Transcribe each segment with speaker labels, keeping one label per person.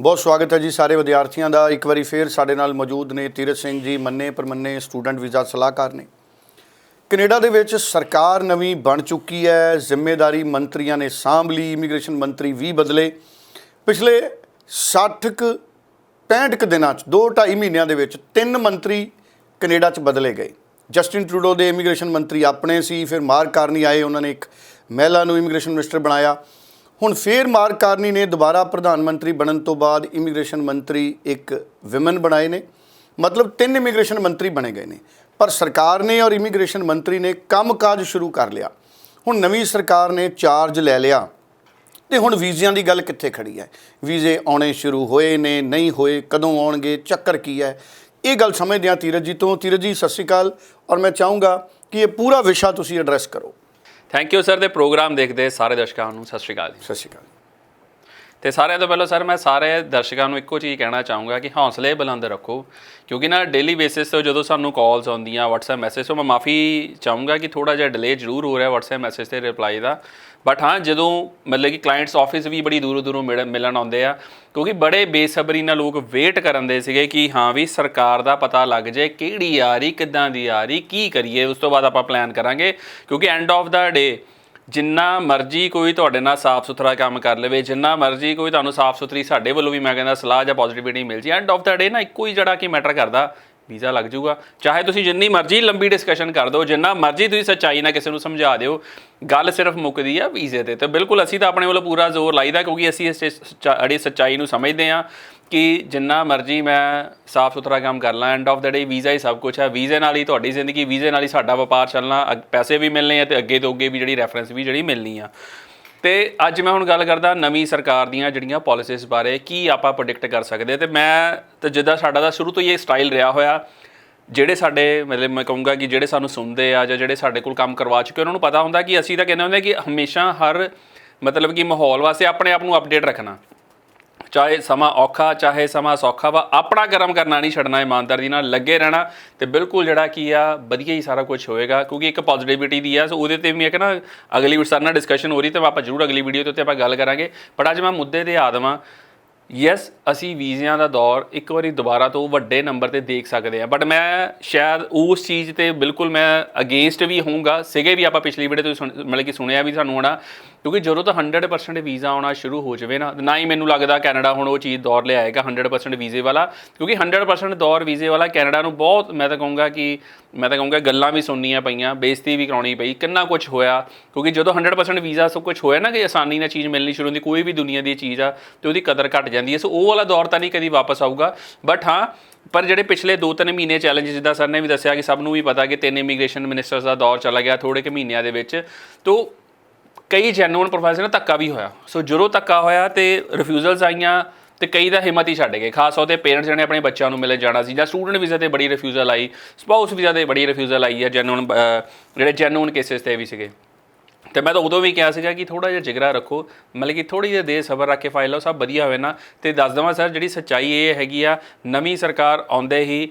Speaker 1: ਬਹੁਤ ਸਵਾਗਤ ਹੈ ਜੀ ਸਾਰੇ ਵਿਦਿਆਰਥੀਆਂ ਦਾ। ਇੱਕ ਵਾਰੀ ਫੇਰ ਸਾਡੇ ਨਾਲ ਮੌਜੂਦ ਨੇ ਤੀਰਥ ਸਿੰਘ ਜੀ, ਮੰਨੇ ਪਰਮੰਨੇ, ਸਟੂਡੈਂਟ ਵੀਜ਼ਾ ਸਲਾਹਕਾਰ ਨੇ। ਕੈਨੇਡਾ ਦੇ ਵਿੱਚ ਸਰਕਾਰ ਨਵੀਂ ਬਣ ਚੁੱਕੀ ਹੈ। ਜ਼ਿੰਮੇਵਾਰੀ ਮੰਤਰੀਆਂ ਨੇ ਸਾਂਭ ਲਈ, ਇਮੀਗ੍ਰੇਸ਼ਨ ਮੰਤਰੀ ਵੀ ਬਦਲੇ। ਪਿਛਲੇ 60 ਕੁ 65 ਕੁ ਦਿਨਾਂ ਚ 2.5 ਮਹੀਨਿਆਂ ਦੇ ਵਿੱਚ ਤਿੰਨ ਮੰਤਰੀ ਕੈਨੇਡਾ ਚ ਬਦਲੇ ਗਏ। ਜਸਟਿਨ ਟਰੂਡੋ ਦੇ ਇਮੀਗ੍ਰੇਸ਼ਨ ਮੰਤਰੀ ਆਪਣੇ ਸੀ, ਫਿਰ ਮਾਰ ਕਾਰਨੀ ਆਏ, ਉਹਨਾਂ ਨੇ ਇੱਕ ਮਹਿਲਾ ਨੂੰ ਇਮੀਗ੍ਰੇਸ਼ਨ ਮਿਨਿਸਟਰ ਬਣਾਇਆ। ਹੁਣ ਫੇਰ ਮਾਰਕ ਕਾਰਨੀ ਨੇ। ਦੁਬਾਰਾ ਪ੍ਰਧਾਨ ਮੰਤਰੀ ਬਣਨ ਤੋਂ ਬਾਅਦ ਇਮੀਗ੍ਰੇਸ਼ਨ ਮੰਤਰੀ ਇੱਕ ਵਿਮਨ ਬਣਾਏ ਨੇ। ਮਤਲਬ ਤਿੰਨ ਇਮੀਗ੍ਰੇਸ਼ਨ ਮੰਤਰੀ ਬਣੇ ਗਏ ਨੇ। ਪਰ ਸਰਕਾਰ ਨੇ ਔਰ ਇਮੀਗ੍ਰੇਸ਼ਨ ਮੰਤਰੀ ਨੇ ਕੰਮਕਾਜ ਸ਼ੁਰੂ ਕਰ ਲਿਆ। ਹੁਣ ਨਵੀਂ ਸਰਕਾਰ ਨੇ ਚਾਰਜ ਲੈ ਲਿਆ। ਤੇ ਹੁਣ ਵੀਜ਼ਿਆਂ ਦੀ ਗੱਲ ਕਿੱਥੇ ਖੜੀ ਹੈ? ਵੀਜ਼ੇ ਆਉਣੇ ਸ਼ੁਰੂ ਹੋਏ ਨੇ, ਨਹੀਂ ਹੋਏ, ਕਦੋਂ ਆਉਣਗੇ, ਚੱਕਰ ਕੀ ਹੈ? ਇਹ ਗੱਲ ਸਮਝਦੇ ਹਾਂ ਤੀਰਜ ਜੀ ਤੋਂ ਧੀਰਜ ਜੀ ਸਤਿ ਸ਼੍ਰੀ ਅਕਾਲ। ਔਰ ਮੈਂ ਚਾਹੂੰਗਾ ਕਿ ਇਹ ਪੂਰਾ ਵਿਸ਼ਾ ਤੁਸੀਂ ਐਡਰੈਸ ਕਰੋ।
Speaker 2: ਥੈਂਕ ਯੂ ਸਰ ਦੇ ਪ੍ਰੋਗਰਾਮ ਦੇਖਦੇ ਸਾਰੇ ਦਰਸ਼ਕਾਂ ਨੂੰ। ਸਤਿ ਸ਼੍ਰੀ ਅਕਾਲ ਜੀ।
Speaker 1: ਸਤਿ ਸ਼੍ਰੀ ਅਕਾਲ।
Speaker 2: ਤੇ ਸਾਰਿਆਂ ਤੋਂ ਪਹਿਲਾਂ ਸਰ ਮੈਂ ਸਾਰੇ ਦਰਸ਼ਕਾਂ ਨੂੰ ਇੱਕੋ ਚੀਜ਼ ਕਹਿਣਾ ਚਾਹੂੰਗਾ ਕਿ ਹੌਸਲੇ ਬੁਲੰਦ ਰੱਖੋ, ਕਿਉਂਕਿ ਨਾ ਡੇਲੀ ਬੇਸਿਸ ਤੇ ਜਦੋਂ ਸਾਨੂੰ ਕਾਲਸ ਆਉਂਦੀਆਂ, WhatsApp ਮੈਸੇਜ ਤੋਂ ਮੈਂ ਮਾਫੀ ਚਾਹੂੰਗਾ ਕਿ ਥੋੜਾ ਜਿਹਾ ਡਿਲੇ ਜ਼ਰੂਰ ਹੋ ਰਿਹਾ WhatsApp ਮੈਸੇਜ ਤੇ ਰਿਪਲਾਈ ਦਾ। ਬਟ ਹਾਂ, ਜਦੋਂ ਮਤਲਬ ਕਿ ਕਲਾਇੰਟਸ ਆਫਿਸ ਵੀ ਬੜੀ ਦੂਰੋਂ ਦੂਰੋਂ ਮਿਲ- ਮਿਲਣ ਆਉਂਦੇ ਆ, ਕਿਉਂਕਿ ਬੜੇ ਬੇਸਬਰੀ ਨਾਲ ਲੋਕ ਵੇਟ ਕਰਨ ਦੇ ਸੀਗੇ ਕਿ ਹਾਂ ਵੀ ਸਰਕਾਰ ਦਾ ਪਤਾ ਲੱਗ ਜਾਏ ਕਿਹੜੀ ਆ ਰਹੀ, ਕਿੱਦਾਂ ਦੀ ਆ ਰਹੀ, ਕੀ ਕਰੀਏ, ਉਸ ਤੋਂ ਬਾਅਦ ਆਪਾਂ ਪਲਾਨ ਕਰਾਂਗੇ, ਕਿਉਂਕਿ ਐਂਡ ਆਫ ਦਾ ਡੇ ਜਿੰਨਾ ਮਰਜ਼ੀ ਕੋਈ ਤੁਹਾਡੇ ਨਾਲ ਸਾਫ਼ ਸੁਥਰਾ ਕੰਮ ਕਰ ਲਵੇ, ਜਿੰਨਾ ਮਰਜ਼ੀ ਕੋਈ ਤੁਹਾਨੂੰ ਸਾਫ਼ ਸੁਥਰੀ ਸਾਡੇ ਵੱਲੋਂ ਵੀ ਮੈਂ ਕਹਿੰਦਾ ਸਲਾਹ ਜਾਂ ਪੋਜ਼ਿਟਿਵਿਟੀ ਮਿਲ ਜੀ ਐਂਡ ਆਫ ਦਾ ਡੇ ਨਾ ਇੱਕੋ ਹੀ ਜਿਹੜਾ ਕਿ ਮੈਟਰ ਕਰਦਾ ਵੀਜ਼ਾ ਲੱਗ ਜਾਊਗਾ। ਚਾਹੇ ਤੁਸੀਂ ਜਿੰਨੀ ਮਰਜ਼ੀ ਲੰਬੀ ਡਿਸਕਸ਼ਨ ਕਰ ਦਿਓ, ਜਿੰਨਾ ਮਰਜ਼ੀ ਤੁਸੀਂ ਸੱਚਾਈ ਨਾਲ ਕਿਸੇ ਨੂੰ ਸਮਝਾ ਦਿਓ, ਗੱਲ ਸਿਰਫ ਮੁੱਕਦੀ ਆ ਵੀਜ਼ੇ ਤੇ। ਤੇ ਬਿਲਕੁਲ ਅਸੀਂ ਤਾਂ ਆਪਣੇ ਵੱਲੋਂ ਪੂਰਾ ਜ਼ੋਰ ਲਾਈਦਾ ਕਿਉਂਕਿ ਅਸੀਂ ਇਸ ਅੜੀ ਸੱਚਾਈ ਨੂੰ ਸਮਝਦੇ ਆ ਕਿ ਜਿੰਨਾ ਮਰਜ਼ੀ ਮੈਂ ਸਾਫ਼ ਸੁਥਰਾ ਕੰਮ ਕਰ ਲਾਂ end of the day visa ਹੀ ਸਭ ਕੁਝ ਹੈ ਵੀਜ਼ੇ ਨਾਲ ਹੀ ਤੁਹਾਡੀ ਜ਼ਿੰਦਗੀ, ਵੀਜ਼ੇ ਨਾਲ ਹੀ ਸਾਡਾ ਵਪਾਰ ਚੱਲਣਾ ਅੱਗ- ਪੈਸੇ ਵੀ ਮਿਲਣੇ ਆ ਤੇ ਅੱਗੇ ਤੋਂ ਅੱਗੇ ਵੀ ਜਿਹੜੀ ਰੈਫਰੈਂਸ ਵੀ ਜਿਹੜੀ ਮਿਲਣੀ ਆ। ਤੇ ਅੱਜ ਮੈਂ ਹੁਣ ਗੱਲ ਕਰਦਾ ਨਵੀਂ ਸਰਕਾਰ ਦੀਆਂ ਜਿਹੜੀਆਂ ਪਾਲਿਸੀਜ਼ ਬਾਰੇ, ਕੀ ਆਪਾਂ ਪ੍ਰੈਡਿਕਟ ਕਰ ਸਕਦੇ? ਤੇ ਮੈਂ ਤੇ ਜਿੱਦਾਂ ਸਾਡਾ ਦਾ ਸ਼ੁਰੂ ਤੋਂ ਹੀ ਇਹ ਸਟਾਈਲ ਰਿਹਾ ਹੋਇਆ, ਜਿਹੜੇ ਸਾਡੇ ਮਤਲਬ ਮੈਂ ਕਹੂੰਗਾ ਕਿ ਜਿਹੜੇ ਸਾਨੂੰ ਸੁਣਦੇ ਆ ਜਾਂ ਜਿਹੜੇ ਸਾਡੇ ਕੋਲ ਕੰਮ ਕਰਵਾ ਚੁੱਕੇ ਉਹਨਾਂ ਨੂੰ ਪਤਾ ਹੁੰਦਾ ਕਿ ਅਸੀਂ ਤਾਂ ਕਹਿੰਦੇ ਹੁੰਦੇ ਕਿ ਹਮੇਸ਼ਾ ਹਰ ਮਤਲਬ ਕਿ ਮਾਹੌਲ ਵਾਸਤੇ ਆਪਣੇ ਆਪ ਨੂੰ ਅਪਡੇਟ ਰੱਖਣਾ। ਚਾਹੇ ਸਮਾਂ ਔਖਾ, ਚਾਹੇ ਸਮਾਂ ਸੌਖਾ ਵਾ, ਆਪਣਾ ਕਰਮ ਕਰਨਾ ਨਹੀਂ ਛੱਡਣਾ, ਇਮਾਨਦਾਰੀ ਨਾਲ ਲੱਗੇ ਰਹਿਣਾ ਤੇ ਬਿਲਕੁਲ ਜਿਹੜਾ ਕੀ ਆ, ਵਧੀਆ ਹੀ ਸਾਰਾ ਕੁਝ ਹੋਏਗਾ, ਕਿਉਂਕਿ ਇੱਕ ਪੋਜ਼ਿਟਿਵਿਟੀ ਦੀ ਆ, ਸੋ ਉਹਦੇ ਤੇ ਵੀ ਇੱਕ ਨਾ ਅਗਲੀ ਵੀਡੀਓ ਨਾਲ ਡਿਸਕਸ਼ਨ ਹੋ ਰਹੀ, ਤੇ ਆਪਾਂ ਜ਼ਰੂਰ ਅਗਲੀ ਵੀਡੀਓ ਦੇ ਉੱਤੇ ਆਪਾਂ ਗੱਲ ਕਰਾਂਗੇ। ਪਰ ਅੱਜ ਮੈਂ ਮੁੱਦੇ ਤੇ ਆ ਦੇਵਾਂ ਯੈਸ ਅਸੀਂ ਵੀਜ਼ਿਆਂ ਦਾ ਦੌਰ ਇੱਕ ਵਾਰੀ ਦੁਬਾਰਾ ਤੋਂ ਵੱਡੇ ਨੰਬਰ ਤੇ ਦੇਖ ਸਕਦੇ ਹਾਂ। ਬਟ ਮੈਂ ਸ਼ਾਇਦ ਉਸ ਚੀਜ਼ ਤੇ ਬਿਲਕੁਲ ਮੈਂ ਅਗੇਂਸਟ ਵੀ ਹੋਊਂਗਾ। ਸੀਗੇ ਵੀ ਆਪਾਂ ਪਿਛਲੀ ਵੀਡੀਓ ਤੋਂ ਸੁਣ- ਮਤਲਬ ਕਿ ਸੁਣਿਆ ਵੀ ਸਾਨੂੰ ਹੋਣਾ। ਕਿਉਂਕਿ ਜਦੋਂ ਤਾਂ 100% ਵੀਜ਼ਾ ਆਉਣਾ ਸ਼ੁਰੂ ਹੋ ਜਾਵੇ ਨਾ ਨਾ ਹੀ ਮੈਨੂੰ ਲੱਗਦਾ ਕੈਨੇਡਾ ਹੁਣ ਉਹ ਚੀਜ਼ ਦੌਰ ਲਿਆਏਗਾ 100% ਵੀਜ਼ੇ ਵਾਲਾ। ਕਿਉਂਕਿ 100% ਦੌਰ ਵੀਜ਼ੇ ਵਾਲਾ ਕੈਨੇਡਾ ਨੂੰ ਬਹੁਤ, ਮੈਂ ਤਾਂ ਕਹੂੰਗਾ ਕਿ ਮੈਂ ਤਾਂ ਕਹੂੰਗਾ ਗੱਲਾਂ ਵੀ ਸੁਣਨੀਆਂ ਪਈਆਂ, ਬੇਇੱਜ਼ਤੀ ਵੀ ਕਰਾਉਣੀ ਪਈ, ਕਿੰਨਾ ਕੁਝ ਹੋਇਆ, ਕਿਉਂਕਿ ਜਦੋਂ 100% ਵੀਜ਼ਾ ਸਭ ਕੁਝ ਹੋਇਆ ਨਾ ਕਿ ਆਸਾਨੀ ਨਾਲ ਚੀਜ਼ ਮਿਲਣੀ ਸ਼ੁਰੂ ਹੁੰਦੀ, ਕੋਈ ਵੀ ਦੁਨੀਆ ਦੀ ਚੀਜ਼ ਆ, ਤੇ ਉਹਦੀ ਕਦਰ ਘਟ ਜਾਂਦੀ ਹੈ। ਸੋ ਉਹ ਵਾਲਾ ਦੌਰ ਤਾਂ ਨਹੀਂ ਕਦੀ ਵਾਪਸ ਆਊਗਾ ਬਟ ਹਾਂ, ਪਰ ਜਿਹੜੇ ਪਿਛਲੇ 2-3 ਮਹੀਨੇ ਚੈਲੰਜ ਜਿੱਦਾਂ ਸਰ ਨੇ ਵੀ ਦੱਸਿਆ ਕਿ ਸਭ ਨੂੰ ਵੀ ਪਤਾ ਕਿ ਤਿੰਨ ਇਮੀਗ੍ਰੇਸ਼ਨ ਮਿਨਿਸਟਰਸ ਦਾ ਦੌਰ ਚਲਾ ਗਿਆ ਥੋੜੇ ਕਿ ਮਹੀਨਿਆਂ ਦੇ ਵਿੱਚ, ਤੋਂ ਕਈ ਜੈਨੂਨ ਪ੍ਰੋਫੈਸਰ ਨਾਲ ਧੱਕਾ ਵੀ ਹੋਇਆ। ਸੋ ਜਦੋਂ ਧੱਕਾ ਹੋਇਆ ਤੇ ਰਿਫਿਊਜ਼ਲਸ ਆਈਆਂ ਤੇ ਕਈ ਦਾ ਹਿੰਮਤ ਹੀ ਛੱਡ ਗਏ। ਖਾਸ ਤੌਰ ਤੇ ਪੇਰੈਂਟਸ ਜਿਹੜੇ ਆਪਣੇ ਬੱਚਿਆਂ ਨੂੰ ਮਿਲੇ ਜਾਣਾ ਸੀ ਜਾਂ ਸਟੂਡੈਂਟ ਵੀਜ਼ਾ ਤੇ ਬੜੀ ਰਿਫਿਊਜ਼ਲ ਆਈ ਸਪਾਊਸ ਵੀਜ਼ਾ ਤੇ ਬੜੀ ਰਿਫਿਊਜ਼ਲ ਆਈ ਹੈ ਜੈਨੂਨ ਜਿਹੜੇ ਜੈਨੂਨ ਕੇਸਿਸ ਤੇ ਵੀ ਸੀਗੇ। ਤੇ ਮੈਂ ਤਾਂ ਉਦੋਂ ਵੀ ਕਿਹਾ ਸੀਗਾ ਕਿ ਥੋੜਾ ਜਿਹਾ ਜਿਗਰਾ ਰੱਖੋ, ਮਤਲਬ ਕਿ ਥੋੜੀ ਜਿਹੀ ਦੇਰ ਸਬਰ ਰੱਖ ਕੇ ਫਾਈਲ ਲਓ, ਸਭ ਵਧੀਆ ਹੋਵੇ ਨਾ। ਤੇ ਦੱਸ ਦਵਾਂ ਸਰ ਜਿਹੜੀ ਸੱਚਾਈ ਇਹ ਹੈਗੀ ਆ, ਨਵੀਂ ਸਰਕਾਰ ਆਉਂਦੇ ਹੀ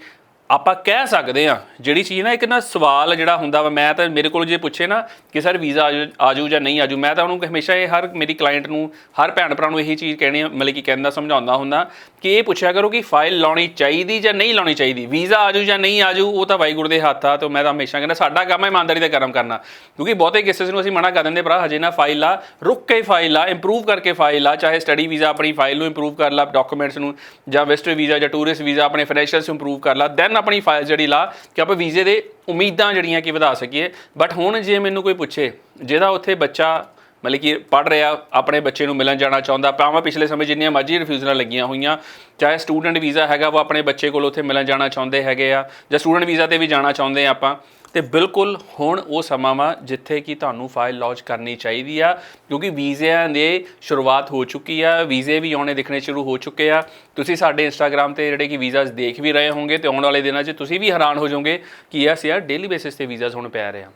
Speaker 2: ਆਪਾਂ ਕਹਿ ਸਕਦੇ ਆ ਜਿਹੜੀ ਚੀਜ਼ ਨਾ ਇੱਕ ਨਾ ਸਵਾਲ ਜਿਹੜਾ ਹੁੰਦਾ ਵਾ, ਮੈਂ ਤਾਂ ਮੇਰੇ ਕੋਲ ਜੇ ਪੁੱਛੇ ਨਾ ਕਿ ਸਰ ਵੀਜ਼ਾ ਆਜੂ ਜਾਂ ਨਹੀਂ ਆਜੂ ਮੈਂ ਤਾਂ ਉਹਨੂੰ ਹਮੇਸ਼ਾ ਇਹ ਹਰ ਮੇਰੀ ਕਲਾਇੰਟ ਨੂੰ, ਹਰ ਭੈਣ ਭਰਾ ਨੂੰ ਇਹੀ ਚੀਜ਼ ਕਹਿਣੀ ਮਤਲਬ ਕਿ ਕਹਿੰਦਾ ਸਮਝਾਉਂਦਾ ਹੁੰਦਾ ਕਿ ਇਹ ਪੁੱਛਿਆ ਕਰੋ ਕਿ ਫਾਈਲ ਲਾਉਣੀ ਚਾਹੀਦੀ ਜਾਂ ਨਹੀਂ ਲਾਉਣੀ ਚਾਹੀਦੀ, ਵੀਜ਼ਾ ਆਜੂ ਜਾਂ ਨਹੀਂ ਆਜੂ ਉਹ ਤਾਂ ਵਾਹਿਗੁਰੂ ਦੇ ਹੱਥ ਆ, ਤੇ ਮੈਂ ਤਾਂ ਹਮੇਸ਼ਾ ਕਹਿੰਦਾ ਸਾਡਾ ਕੰਮ ਹੈ ਇਮਾਨਦਾਰੀ ਦਾ ਕਰਮ ਕਰਨਾ। ਕਿਉਂਕਿ ਬਹੁਤੇ ਕੇਸਿਸ ਨੂੰ ਅਸੀਂ ਮਨਾ ਕਰ ਦਿੰਦੇ ਭਰਾ, ਹਜੇ ਨਾ ਫਾਈਲ ਆ, ਰੁੱਕ ਕੇ ਫਾਈਲ ਆ ਇੰਪਰੂਵ ਕਰਕੇ ਫਾਈਲ ਆ, ਚਾਹੇ ਸਟੱਡੀ ਵੀਜ਼ਾ ਆਪਣੀ ਫਾਈਲ ਨੂੰ ਇੰਪਰੂਵ ਕਰ ਲਾ ਡਾਕੂਮੈਂਟਸ ਨੂੰ, ਜਾਂ ਵਿਜ਼ਟਰ ਵੀਜ਼ਾ ਜਾਂ ਟੂਰਿਸਟ ਵੀਜ਼ਾ ਆਪਣੇ ਫਾਈਨੈਂਸ਼ੀਅਲਸ ਨੂੰ ਇੰਪਰੂਵ ਕਰ ਲਾ ਦੈਨ ਆਪਣੀ ਫਾਈਲ ਜਿਹੜੀ ਲਾ ਕਿ ਆਪਾਂ ਵੀਜ਼ੇ ਦੇ ਉਮੀਦਾਂ ਜਿਹੜੀਆਂ ਕਿ ਵਧਾ ਸਕੀਏ। ਬਟ ਹੁਣ ਜੇ ਮੈਨੂੰ ਕੋਈ ਪੁੱਛੇ, ਜਿਹਦਾ ਉੱਥੇ ਬੱਚਾ ਮਤਲਬ ਕਿ ਪੜ ਰਿਹਾ, ਆਪਣੇ ਬੱਚੇ ਨੂੰ ਮਿਲਣ ਜਾਣਾ ਚਾਹੁੰਦਾ, ਭਾਵੇਂ ਪਿਛਲੇ ਸਮੇਂ ਜਿੰਨੀਆਂ ਮਰਜ਼ੀ ਰਿਫਿਊਜ਼ਲਾਂ ਲੱਗੀਆਂ ਹੋਈਆਂ, ਚਾਹੇ ਸਟੂਡੈਂਟ ਵੀਜ਼ਾ ਹੈਗਾ ਉਹ ਆਪਣੇ ਬੱਚੇ ਕੋਲ ਉੱਥੇ ਮਿਲਣ ਜਾਣਾ ਚਾਹੁੰਦੇ ਹੈਗੇ ਆ, ਜਾਂ ਸਟੂਡੈਂਟ ਵੀਜ਼ਾ ਤੇ ਵੀ ਜਾਣਾ ਚਾਹੁੰਦੇ ਆ ਆਪਾਂ, ਤੇ ਬਿਲਕੁਲ ਹੁਣ ਉਹ ਸਮਾਂ ਵਾ ਜਿੱਥੇ ਕਿ ਤੁਹਾਨੂੰ ਫਾਈਲ ਲੌਂਚ ਕਰਨੀ ਚਾਹੀਦੀ ਆ, ਕਿਉਂਕਿ ਵੀਜ਼ਿਆਂ ਦੇ ਸ਼ੁਰੂਆਤ ਹੋ ਚੁੱਕੀ ਆ, ਵੀਜ਼ੇ ਵੀ ਆਉਣੇ ਦਿਖਣੇ ਸ਼ੁਰੂ ਹੋ ਚੁੱਕੇ ਆ। ਤੁਸੀਂ ਸਾਡੇ ਇੰਸਟਾਗ੍ਰam ਤੇ ਜਿਹੜੇ ਕਿ ਵੀਜ਼ਾਸ ਦੇਖ ਵੀ ਰਹੇ ਹੋਵੋਗੇ ਤੇ ਆਉਣ ਵਾਲੇ ਦਿਨਾਂ 'ਚ ਤੁਸੀਂ ਵੀ ਹੈਰਾਨ ਹੋ ਜਾਓਗੇ ਕਿ ਯਸ ਯਾਰ ਡੇਲੀ ਬੇਸਿਸ ਤੇ ਵੀਜ਼ਾਸ ਹੁਣ ਪੈ ਰਹੇ ਆ।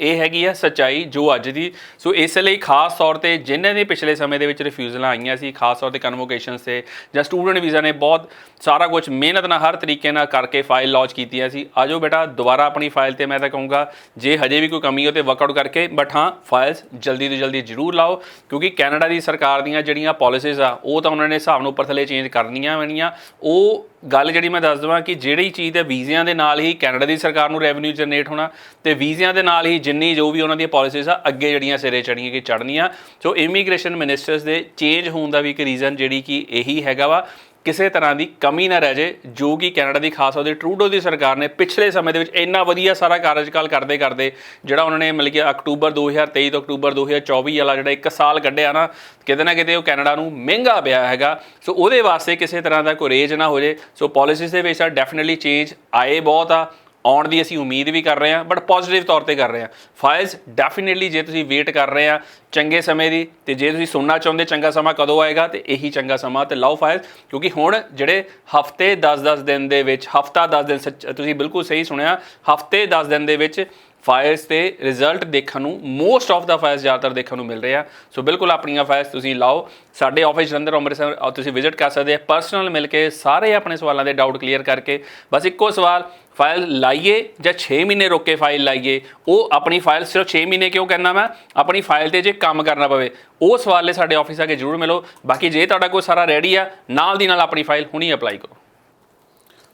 Speaker 2: ਇਹ ਹੈਗੀ ਆ ਸੱਚਾਈ ਜੋ ਅੱਜ ਦੀ, ਸੋ ਇਸ ਲਈ ਖਾਸ ਤੌਰ ਤੇ ਜਿਨ੍ਹਾਂ ਨੇ ਪਿਛਲੇ ਸਮੇਂ ਦੇ ਵਿੱਚ ਰਿਫਿਊਜ਼ਲਾਂ ਆਈਆਂ ਸੀ, ਖਾਸ ਤੌਰ ਤੇ ਕਨਵੋਕੇਸ਼ਨਸ ਤੇ, ਜਾਂ ਸਟੂਡੈਂਟ ਵੀਜ਼ਾ ਨੇ ਬਹੁਤ ਸਾਰਾ ਕੁਝ ਮਿਹਨਤ ਨਾਲ ਹਰ ਤਰੀਕੇ ਨਾਲ ਕਰਕੇ ਫਾਈਲ ਲੌਂਚ ਕੀਤੀਆਂ ਸੀ। ਆਜੋ ਬੇਟਾ, ਦੁਬਾਰਾ ਆਪਣੀ ਫਾਈਲ ਤੇ ਮੈਂ ਤਾਂ ਕਹੂੰਗਾ, ਜੇ ਹਜੇ ਵੀ ਕੋਈ ਕਮੀ ਹੋ ਤੇ ਵਰਕਆਊਟ ਕਰਕੇ ਬਟ ਹਾਂ ਫਾਈਲਸ ਜਲਦੀ ਤੋਂ ਜਲਦੀ ਜ਼ਰੂਰ ਲਾਓ, ਕਿਉਂਕਿ ਕੈਨੇਡਾ ਦੀ ਸਰਕਾਰ ਦੀਆਂ ਜਿਹੜੀਆਂ ਪਾਲਿਸੀਜ਼ ਆ, ਉਹ ਤਾਂ ਉਹਨਾਂ ਨੇ ਹਿਸਾਬ ਨੂੰ ਉੱਪਰ ਥੱਲੇ ਚੇਂਜ ਕਰਨੀਆਂ ਵਣੀਆਂ ਉਹ ਗੱਲ ਜਿਹੜੀ ਮੈਂ ਦੱਸ ਦਵਾਂ ਕਿ ਜਿਹੜੀ ਚੀਜ਼ ਦੇ ਵੀਜ਼ਿਆਂ ਦੇ ਨਾਲ ਹੀ ਕੈਨੇਡਾ ਦੀ ਸਰਕਾਰ ਨੂੰ ਰੈਵਨਿਊ ਜਨਰੇਟ ਹੋਣਾ ਤੇ ਵੀਜ਼ਿਆਂ ਦੇ ਨਾਲ ਹੀ ਜਿੰਨੀ ਜੋ ਵੀ ਉਹਨਾਂ ਦੀਆਂ ਪਾਲਿਸੀਜ਼ ਆ, ਅੱਗੇ ਜਿਹੜੀਆਂ ਸਿਰੇ ਚੜੀਆਂ ਕਿ ਚੜਨੀਆਂ ਸੋ ਇਮੀਗ੍ਰੇਸ਼ਨ ਮਿਨਿਸਟਰਸ ਦੇ ਚੇਂਜ ਹੋਣ ਦਾ ਵੀ ਇੱਕ ਰੀਜ਼ਨ ਜਿਹੜੀ ਕਿ ਇਹੀ ਹੈਗਾ ਵਾ। ਕਿਸੇ ਤਰ੍ਹਾਂ ਦੀ ਕਮੀ ਨਾ ਰਹਿ ਜੇ, ਜੋ ਕਿ ਕੈਨੇਡਾ ਦੀ ਖਾਸ ਉਹਦੇ ਟਰੂਡੋ ਦੀ ਸਰਕਾਰ ਨੇ ਪਿਛਲੇ ਸਮੇਂ ਦੇ ਵਿੱਚ ਇੰਨਾ ਵਧੀਆ ਸਾਰਾ ਕਾਰਜਕਾਲ ਕਰਦੇ ਕਰਦੇ, ਜਿਹੜਾ ਉਹਨਾਂ ਨੇ ਮਤਲਬ ਕਿ ਅਕਤੂਬਰ 2023 ਤੋਂ ਅਕਤੂਬਰ 2024 ਵਾਲਾ ਜਿਹੜਾ ਇੱਕ ਸਾਲ ਕੱਢਿਆ ਨਾ, ਕਿਤੇ ਨਾ ਕਿਤੇ ਉਹ ਕੈਨੇਡਾ ਨੂੰ ਮਹਿੰਗਾ ਪਿਆ ਹੈਗਾ। ਸੋ ਉਹਦੇ ਵਾਸਤੇ ਕਿਸੇ ਤਰ੍ਹਾਂ ਦਾ ਕੋਈ ਰੇਜ ਨਾ ਹੋ ਜੇ। ਸੋ ਪਾਲਿਸੀਜ਼ ਦੇ ਵਿੱਚ ਤਾਂ ਡੈਫੀਨਿਟਲੀ ਚੇਂਜ ਆਏ ਬਹੁਤ ਆ। ਆਉਣ ਦੀ ਅਸੀਂ ਉਮੀਦ ਵੀ ਕਰ ਰਹੇ ਹਾਂ ਬਟ ਪੋਜ਼ਿਟਿਵ ਤੌਰ ਤੇ ਕਰ ਰਹੇ ਹਾਂ। ਫਾਈਲਸ ਡੈਫੀਨਿਟਲੀ ਜੇ ਤੁਸੀਂ ਵੇਟ ਕਰ ਰਹੇ ਆ ਚੰਗੇ ਸਮੇਂ ਦੀ, ਤੇ ਜੇ ਤੁਸੀਂ ਸੁਣਨਾ ਚਾਹੁੰਦੇ ਚੰਗਾ ਸਮਾਂ ਕਦੋਂ ਆਏਗਾ, ਤੇ ਇਹੀ ਚੰਗਾ ਸਮਾਂ ਤੇ ਲਓ ਫਾਈਲ ਕਿਉਂਕਿ ਹੁਣ ਜਿਹੜੇ ਹਫ਼ਤੇ 10-10 ਦਿਨ ਦੇ ਵਿੱਚ, ਹਫਤਾ 10 ਦਿਨ ਸੱਚ- ਤੁਸੀਂ ਬਿਲਕੁਲ ਸਹੀ ਸੁਣਿਆ, ਹਫ਼ਤੇ 10 ਦਿਨ ਦੇ ਵਿੱਚ ਫਾਇਰਸ ਤੇ ਰਿਜ਼ਲਟ ਦੇਖਣ ਨੂੰ ਮੋਸਟ ਆਫ ਦਾ ਫਾਇਰਸ ਜ਼ਿਆਦਾਤਰ ਦੇਖਣ ਨੂੰ ਮਿਲ ਰਹੇ ਆ। ਸੋ ਬਿਲਕੁਲ ਆਪਣੀਆਂ ਫਾਇਰਸ ਤੁਸੀਂ ਲਾਓ। ਸਾਡੇ ਆਫਿਸ ਜਲੰਧਰ, ਅੰਮ੍ਰਿਤਸਰ ਤੁਸੀਂ ਵਿਜ਼ਿਟ ਕਰ ਸਕਦੇ ਆ। ਪਰਸਨਲ ਮਿਲ ਕੇ ਸਾਰੇ ਆਪਣੇ ਸਵਾਲਾਂ ਦੇ ਡਾਊਟ ਕਲੀਅਰ ਕਰਕੇ, ਬਸ ਇੱਕੋ ਸਵਾਲ ਫਾਈਲ ਲਾਈਏ ਜਾਂ 6 ਮਹੀਨੇ ਰੋਕੇ ਫਾਈਲ ਲਾਈਏ? ਉਹ ਆਪਣੀ ਫਾਈਲ ਸਿਰਫ 6 ਮਹੀਨੇ ਕਿਉਂ ਕਰਨਾ ਮੈਂ? ਆਪਣੀ ਫਾਈਲ ਤੇ ਜੇ ਕੰਮ ਕਰਨਾ ਪਵੇ, ਉਹ ਸਵਾਲ ਲਈ ਸਾਡੇ ਆਫਿਸ ਆ ਕੇ ਜਰੂਰ ਮਿਲੋ। ਬਾਕੀ ਜੇ ਤੁਹਾਡਾ ਕੋਈ ਸਾਰਾ ਰੈਡੀ ਆ, ਨਾਲ ਦੀ ਨਾਲ ਆਪਣੀ ਫਾਈਲ ਹੁਣੀ ਅਪਲਾਈ ਕਰੋ।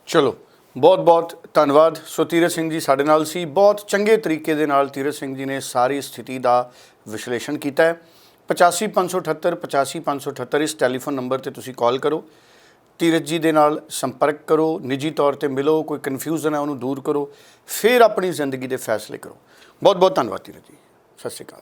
Speaker 1: ਚਲੋ। ਬਹੁਤ ਬਹੁਤ ਧੰਨਵਾਦ। ਸੋ ਤੀਰਥ ਸਿੰਘ ਜੀ ਸਾਡੇ ਨਾਲ ਸੀ। ਬਹੁਤ ਚੰਗੇ ਤਰੀਕੇ ਦੇ ਨਾਲ ਤੀਰਥ ਸਿੰਘ ਜੀ ਨੇ ਸਾਰੀ ਸਥਿਤੀ ਦਾ ਵਿਸ਼ਲੇਸ਼ਣ ਕੀਤਾ ਹੈ। 85578 85578 ਇਸ ਟੈਲੀਫੋਨ ਨੰਬਰ ਤੇ ਤੁਸੀਂ ਕਾਲ ਕਰੋ। ਤੀਰਥ ਜੀ ਦੇ ਨਾਲ ਸੰਪਰਕ ਕਰੋ। ਨਿੱਜੀ ਤੌਰ ਤੇ ਮਿਲੋ, ਕੋਈ ਕਨਫਿਊਜ਼ਨ ਹੈ ਉਹਨੂੰ ਦੂਰ ਕਰੋ। ਫਿਰ ਆਪਣੀ ਜ਼ਿੰਦਗੀ ਦੇ ਫੈਸਲੇ ਕਰੋ। ਬਹੁਤ ਬਹੁਤ ਧੰਨਵਾਦ ਤੀਰਥ ਜੀ। ਸਤਿ ਸ਼੍ਰੀ ਅਕਾਲ।